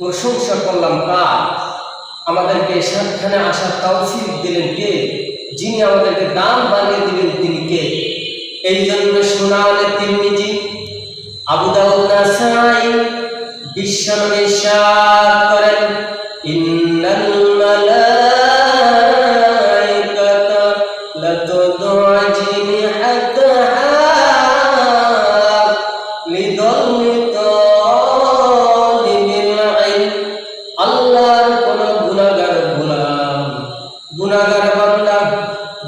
প্রশংসা করলাম কার আমাদেরকে সাতখানে আসার তৌফিক দিলেন কে? যিনি আমাদেরকে দান বানিয়ে দিলেন তিনি কে? এই জন্য শোনালে তিরমিজি, আবু দাউদ নাসাই বিশ্বনবী ইরশাদ করেন গুনাহগার বান্দা,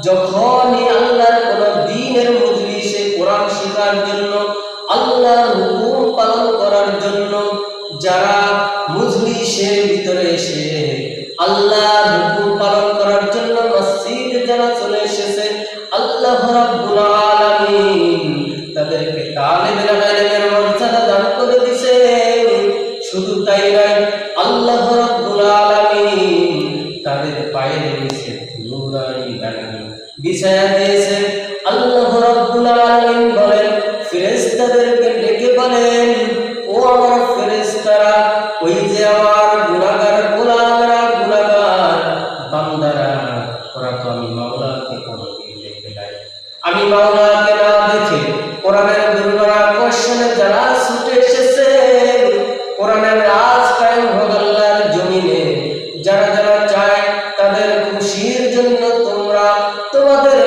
যখনই আল্লাহর কোন দ্বীনের মজলিসে কোরআন শেখার জন্য, আল্লাহর হুকুম পালন করার জন্য যারা মজলিসের ভিতরে এসে, আল্লাহর হুকুম পালন করার জন্য মসজিদ যারা চলে এসেছে, আল্লাহ রাব্বুল আলামিন তাদেরকে তালিবের মর্যাদা দান করে দিয়েছে শুধু তাই নয়, আল্লাহ রাব্বুল পায়ে নেমেছে। বিছায়া রাব্বুল আলামিন বলেন, ফেরেশতাদেরকে ডেকে বলেন, ও আমার ফেরেশতারা, ওই যে আমার গুনাহগার গুনাহগার বান্দারা, ওরা তো আমি মাওলাকে আমি মাওলাকে না দেখে কোরআনের দুর্বার আকর্ষণে যারা তোমাদের